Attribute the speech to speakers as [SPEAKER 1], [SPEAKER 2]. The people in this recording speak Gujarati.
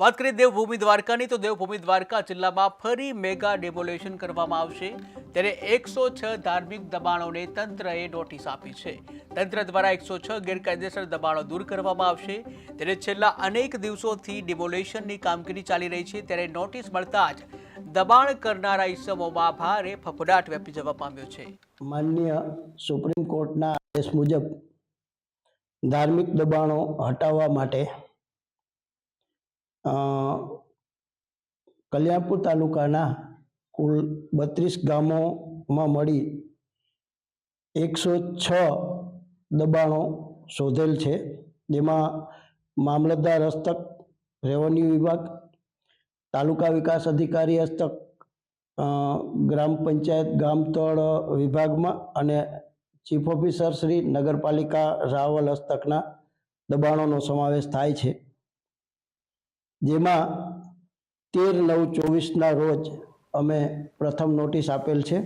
[SPEAKER 1] વાત કરીએ દેવભૂમિ દ્વારકાની, તો દેવભૂમિ દ્વારકા જિલ્લામાં ફરી મેગા ડેમોલેશન કરવામાં આવશે. ત્યારે એકસો છ ધાર્મિક દબાણોને તંત્રએ નોટિસ આપી છે. તંત્ર દ્વારા એકસો છ ગેરકાયદેસર દબાણો દૂર કરવામાં આવશે. ત્યારે છેલ્લા અનેક દિવસોથી ડિમોલેશનની કામગીરી ચાલી રહી છે. ત્યારે નોટિસ મળતા જ દબાણ કરનારા ઇસમોમાં ભારે ફફડાટ વ્યાપી જવા પામ્યો છે.
[SPEAKER 2] માનનીય સુપ્રીમ કોર્ટના આદેશ મુજબ ધાર્મિક દબાણો હટાવવા માટે કલ્યાણપુર તાલુકાના કુલ બત્રીસ ગામોમાં મળી એકસો છ દબાણો શોધેલ છે. જેમાં મામલતદાર હસ્તક, રેવન્યુ વિભાગ, તાલુકા વિકાસ અધિકારી હસ્તક ગ્રામ પંચાયત ગામતળ વિભાગમાં અને ચીફ ઓફિસર શ્રી નગરપાલિકા રાવલ હસ્તકના દબાણોનો સમાવેશ થાય છે. જેમાં તેર નવ ચોવીસના રોજ અમે પ્રથમ નોટિસ આપેલ છે.